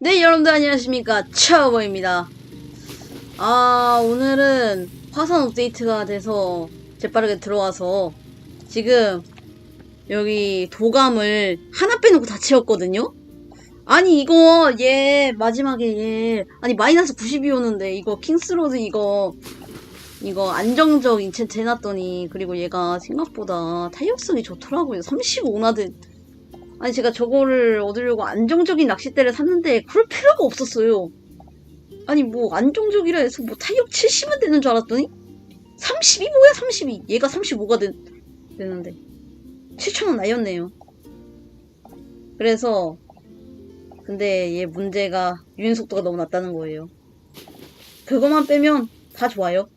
네, 여러분들 안녕하십니까. 차오버입니다. 아, 오늘은 화산 업데이트가 돼서 재빠르게 들어와서 지금 여기 도감을 하나 빼놓고 다 채웠거든요? 아니, 이거, 얘, 마지막에 얘, 아니, 마이너스 90이 오는데, 이거, 킹스로드 이거, 이거, 안정적 인챈트 해놨더니, 그리고 얘가 생각보다 탄력성이 좋더라고요. 35나든. 아니 제가 저거를 얻으려고 안정적인 낚싯대를 샀는데 그럴 필요가 없었어요. 아니 뭐 안정적이라 해서 뭐 타격 70은 되는 줄 알았더니 32 뭐야 32 얘가 35가 되, 되는데 7천원 나였네요. 그래서 근데 얘 문제가 유인 속도가 너무 낮다는 거예요. 그것만 빼면 다 좋아요.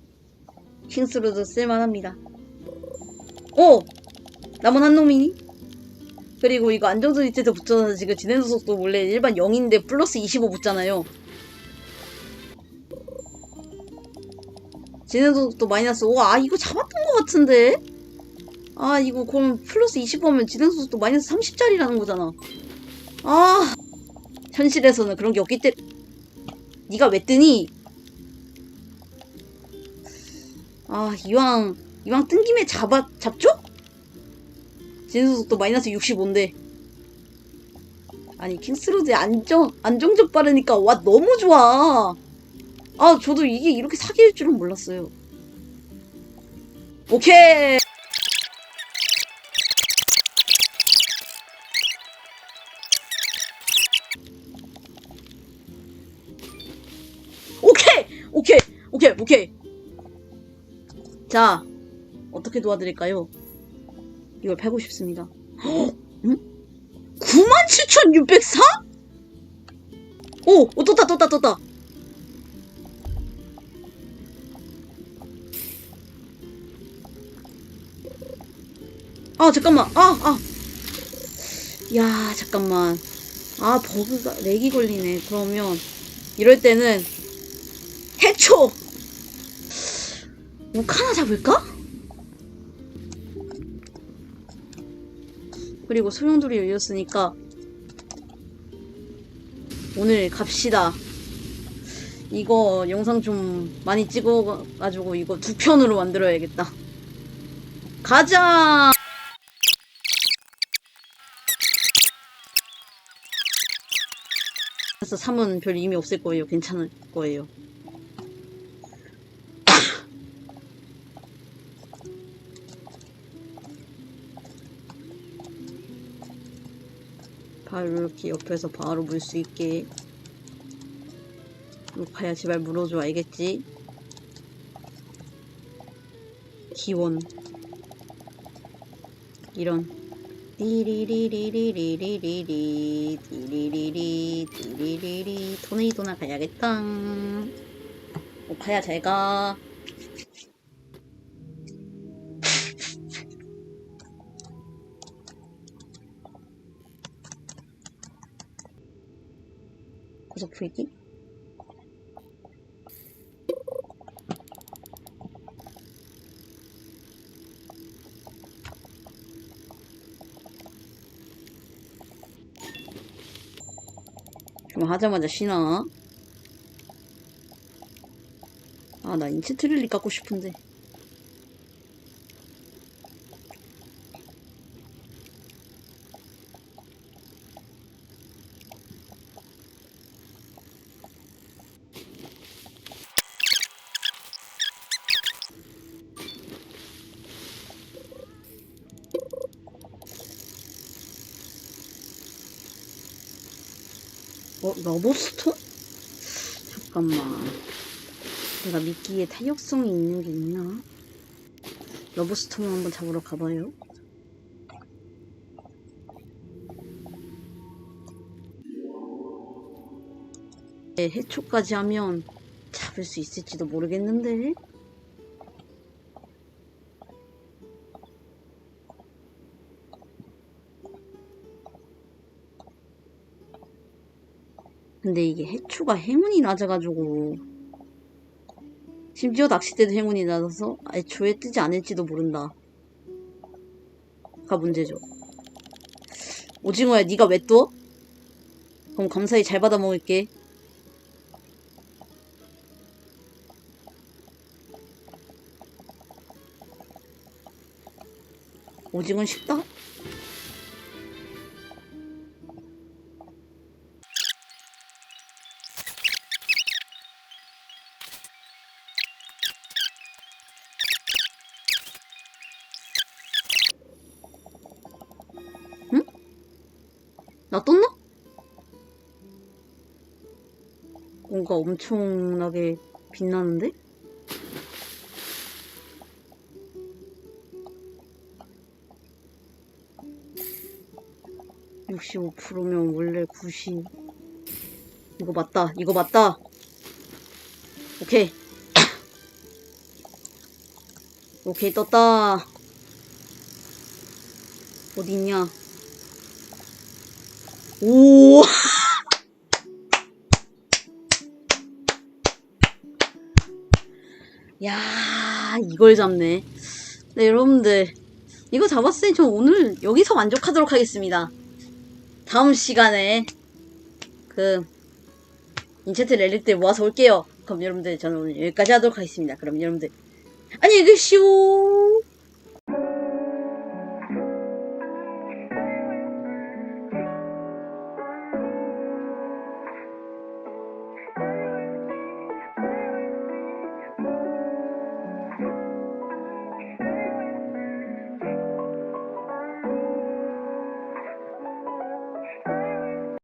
킹스로도 쓸만합니다. 오! 남은 한 놈이니? 그리고 이거 안정적 이체도 붙여서 지금 진행 속도 원래 일반 0인데 플러스 25 붙잖아요. 진행 속도 마이너스 5. 아 이거 잡았던 것 같은데? 아 이거 그럼 플러스 25면 진행 속도 마이너스 30짜리라는 거잖아. 아 현실에서는 그런 게 없기 때문에 네가 왜 뜨니? 아 이왕 이왕 뜬 김에 잡아 잡죠? 진수속도 마이너스 65인데. 아니 킹스로드의 안정 안정적 빠르니까 와 너무 좋아. 아 저도 이게 이렇게 사기일 줄은 몰랐어요. 오케이! 오케이! 오케이! 오케이! 자 어떻게 도와드릴까요? 이걸 팔고 싶습니다. 헉? 응? 97,604? 오! 오, 떴다, 떴다, 떴다. 아, 잠깐만. 아, 아. 야, 잠깐만. 아, 버그가, 렉이 걸리네. 그러면, 이럴 때는, 해초! 욱 하나 잡을까? 그리고 소용돌이 열렸으니까 오늘 갑시다. 이거 영상 좀 많이 찍어가지고 이거 두 편으로 만들어야겠다. 가자! 그래서 3은 별 의미 없을 거예요. 괜찮을 거예요. 바로 이렇게 옆에서 바로 물 수 있게. 루카야 제발 물어줘 알겠지? 기원. 이런. 띠리리리리리리리리 띠리리리 띠리리리. 토네이도나 가야겠다. 오카야 잘가 좀 하자마자 쉬나? 아, 나 인치 트릴리 깎고 싶은데. 어, 러버스톤? 잠깐만. 내가 미끼에 탄력성이 있는 게 있나? 러버스톤을 한번 잡으러 가봐요. 네, 해초까지 하면 잡을 수 있을지도 모르겠는데? 근데 이게 해초가 행운이 낮아가지고 심지어 낚싯대도 행운이 낮아서 애초에 뜨지 않을지도 모른다. 가 문제죠. 오징어야 네가 왜 떠? 그럼 감사히 잘 받아 먹을게. 오징어 식당? 나 떴나? 뭔가 엄청나게 빛나는데? (65% 면 원래 90 이거 맞다 이거 맞다. 오케이. 오케이 떴다. 어디 있냐 오 야, 이걸 잡네. 네, 여러분들. 이거 잡았을 때 저 오늘 여기서 만족하도록 하겠습니다. 다음 시간에 그 인체트 랠리 때 모아서 올게요. 그럼 여러분들 저는 오늘 여기까지 하도록 하겠습니다. 그럼 여러분들 안녕히 계시오.